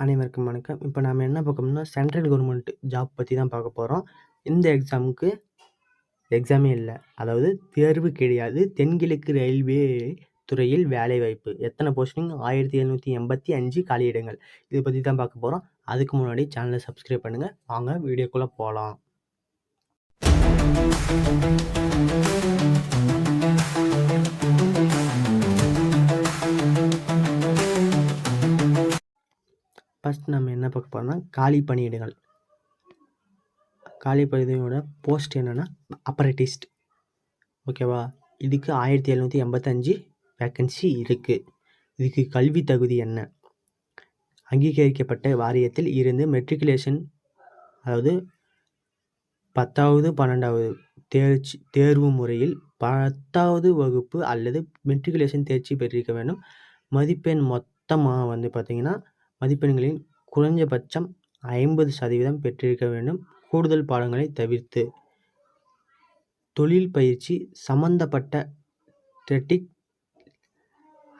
அனைவருக்கும் வணக்கம். இப்போ நாம் என்ன பார்க்கணும்னா சென்ட்ரல் கவர்மெண்ட் ஜாப் பற்றி தான் பார்க்க போகிறோம் இந்த எக்ஸாமுக்கு எக்ஸாமே இல்லை அதாவது தேர்வு கிடையாது. தென்கிழக்கு ரயில்வே துறையில் வேலைவாய்ப்பு. எத்தனை போஸ்டிங் 1785 காலியிடங்கள். இதை பற்றி தான் பார்க்க போகிறோம் அதுக்கு முன்னாடி சேனலை சப்ஸ்கிரைப் பண்ணுங்கள் வாங்க வீடியோக்குள்ளே போகலாம் ஃபஸ்ட் நம்ம என்ன பார்க்க போகிறோம்னா காலி பணியிடங்கள். காலி பணியிடங்களோட போஸ்ட் என்னன்னா, அப்ரண்டிஸ்ட். ஓகேவா? இதுக்கு 1785 வேக்கன்சி இருக்குது இதுக்கு கல்வி தகுதி என்ன? அங்கீகரிக்கப்பட்ட வாரியத்தில் இருந்து மெட்ரிகுலேஷன் அதாவது 10வது, 12வது தேர்ச்சி தேர்வு முறையில் 10வது வகுப்பு அல்லது மெட்ரிகுலேஷன் தேர்ச்சி பெற்றிருக்க வேண்டும். மதிப்பெண் மொத்தமாக வந்து பார்த்திங்கன்னா மதிப்பெண்களின் குறைஞ்சபட்சம் 50% பெற்றிருக்க வேண்டும். கூடுதல் பாடங்களை தவிர்த்து. தொழில் பயிற்சி சம்பந்தப்பட்ட டெட்டிக்,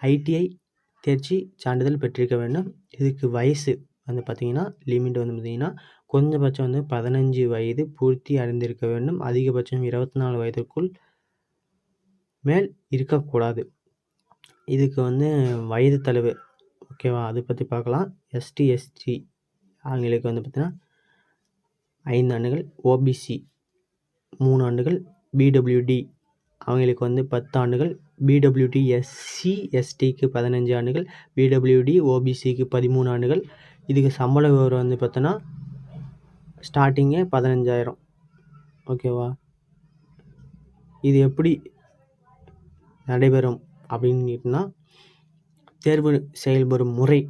ஐடிஐ தேர்ச்சி சான்றிதழ் பெற்றிருக்க வேண்டும். இதுக்கு வயசு வந்து பார்த்திங்கன்னா லிமிட் வந்து பார்த்திங்கன்னா குறைஞ்சபட்சம் வந்து 15 வயது பூர்த்தி அடைந்திருக்க வேண்டும். அதிகபட்சம் 24 வயதிற்குள் மேல் இருக்கக்கூடாது. இதுக்கு வந்து வயது தளர்வு ஓகேவா? அதை பற்றி பார்க்கலாம். எஸ்டி, எஸ்டி அவங்களுக்கு வந்து பார்த்தீங்கன்னா, ஐந்து ஆண்டுகள். ஓபிசி மூணு ஆண்டுகள். பிடபிள்யூடி அவங்களுக்கு வந்து 10 ஆண்டுகள். பிடபிள்யூடி எஸ்சி, எஸ்டிக்கு 15 ஆண்டுகள். பிடபிள்யூடி, ஓபிசிக்கு 13 ஆண்டுகள். இதுக்கு சம்பள விவரம் வந்து பார்த்தோன்னா, ஸ்டார்டிங்கே பதினஞ்சாயிரம் ஓகேவா? இது எப்படி நடைபெறும் அப்படின்னு கேட்டிங்கன்னா தேர்வு செயல்படும் முறை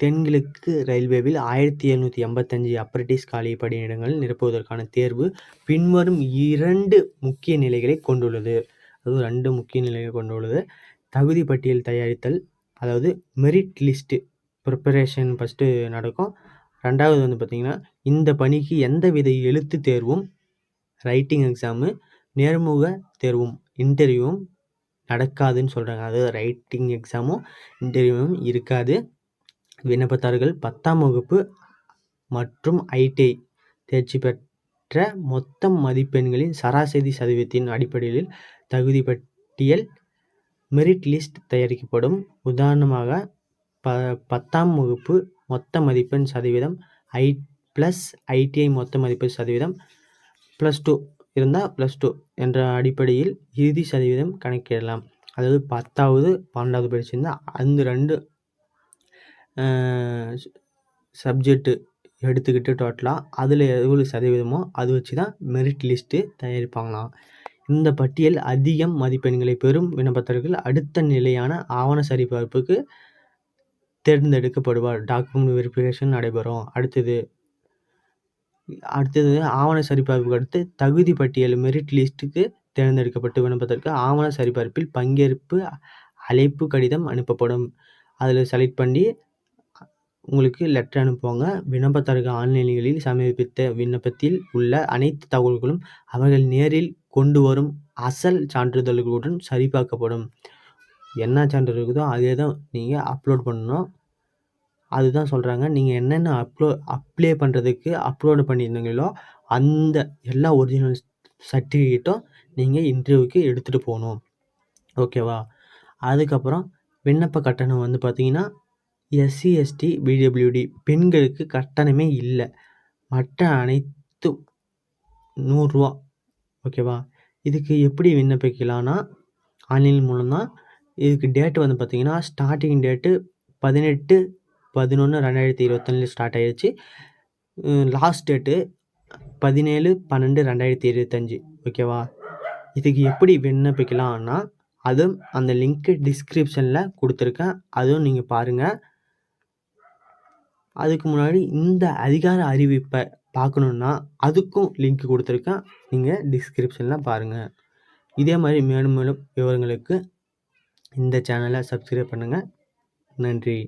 தென்கிழக்கு ரயில்வேவில் 1785 அப்ரண்டிஸ் காலி பணியிடங்கள் நிரப்புவதற்கான தேர்வு பின்வரும் இரண்டு முக்கிய நிலைகளை கொண்டுள்ளது. அதுவும் ரெண்டு முக்கிய நிலைகளை கொண்டுள்ளது. தகுதி பட்டியல் தயாரித்தல் அதாவது மெரிட் லிஸ்ட்டு ப்ரிப்பரேஷன் ஃபஸ்ட்டு நடக்கும். ரெண்டாவது வந்து பார்த்தீங்கன்னா, இந்த பணிக்கு எந்தவித எழுத்து தேர்வும், ரைட்டிங் எக்ஸாமு, நேர்முக தேர்வும், இன்டர்வியூவும் நடக்காதுன்னு சொல்கிறாங்க அதாவது ரைட்டிங் எக்ஸாமும், இன்டர்வியூவும் இருக்காது. விண்ணப்பதாரர்கள் 10ஆம் வகுப்பு மற்றும் ஐடிஐ தேர்ச்சி பெற்ற மொத்த மதிப்பெண்களின் சராசரி சதவீதத்தின் அடிப்படையில் தகுதி பட்டியல் மெரிட் லிஸ்ட் தயாரிக்கப்படும். உதாரணமாக ப 10ஆம் வகுப்பு மொத்த மதிப்பெண் சதவீதம் ஐ ப்ளஸ் ஐடிஐ மொத்த மதிப்பெண் சதவீதம் ப்ளஸ் டூ இருந்தால் ப்ளஸ் டூ என்ற அடிப்படையில் இறுதி சதவீதம் கணக்கிடலாம். அதாவது 10வது, 12வது படிச்சிருந்தா அந்த ரெண்டு சப்ஜெக்ட்டு எடுத்துக்கிட்டு டோட்டலாக அதில் எவ்வளோ சதவீதமோ அது வச்சு தான் மெரிட் லிஸ்ட்டு தயாரிப்பாங்களாம். இந்த பட்டியல் அதிகம் மதிப்பெண்களை பெறும் விண்ணப்பத்தர்கள் அடுத்த நிலையான ஆவண சரிபார்ப்புக்கு தேர்ந்தெடுக்கப்படுவார். டாக்குமெண்ட் வெரிஃபிகேஷன் நடைபெறும். அடுத்தது அடுத்தது ஆவண சரிபார்ப்புக்கு அடுத்து தகுதி பட்டியல் மெரிட் லிஸ்ட்டுக்கு தேர்ந்தெடுக்கப்பட்டு விண்ணப்பத்திற்கு ஆவண சரிபார்ப்பில் பங்கேற்பு அழைப்பு கடிதம் அனுப்பப்படும். அதில் செலக்ட் பண்ணி உங்களுக்கு லெட்டர் அனுப்புவாங்க. விண்ணப்பதாரர்கள் ஆன்லைன்களில் சமர்ப்பித்த விண்ணப்பத்தில் உள்ள அனைத்து தகவல்களும் அவர்கள் நேரில் கொண்டு வரும் அசல் சான்றிதழ்களுடன் சரிபார்க்கப்படும். என்ன சான்றிதழ் இருக்குதோ அதே தான் நீங்கள் அப்லோட் பண்ணணும். அதுதான் சொல்கிறாங்க நீங்கள் என்னென்ன அப்லோ அப்ளை பண்ணுறதுக்கு அப்லோடு பண்ணியிருந்தீங்களோ, அந்த எல்லா ஒரிஜினல் சர்டிஃபிகேட்டும் நீங்கள் இன்டர்வியூக்கு எடுத்துகிட்டு போகணும் ஓகேவா? அதுக்கப்புறம் விண்ணப்ப கட்டணம் வந்து பார்த்தீங்கன்னா, எஸ்சி, எஸ்டி, பிடபிள்யூடி பெண்களுக்கு கட்டணமே இல்லை மற்ற அனைத்தும் நூறுரூவா ஓகேவா? இதுக்கு எப்படி விண்ணப்பிக்கலாம்னா, ஆன்லைன் மூலம் தான். இதுக்கு டேட்டு வந்து பார்த்திங்கன்னா ஸ்டார்டிங் டேட்டு பதினெட்டு 18/11/2021ல ஸ்டார்ட் ஆயிடுச்சு லாஸ்ட் டேட்டு 17/12/2025 ஓகேவா? இதுக்கு எப்படி விண்ணப்பிக்கலாம்னா, அதுவும் அந்த லிங்க்கு டிஸ்கிரிப்ஷனில் கொடுத்துருக்கேன். அதுவும் நீங்கள் பாருங்கள் அதுக்கு முன்னாடி இந்த அதிகார அறிவிப்பை பார்க்கணுன்னா அதுக்கும் லிங்க் கொடுத்துருக்கேன். நீங்கள் டிஸ்கிரிப்ஷனில் பாருங்கள் இதே மாதிரி மேலும் மேலும் விவரங்களுக்கு இந்த சேனலை சப்ஸ்கிரைப் பண்ணுங்கள் நன்றி.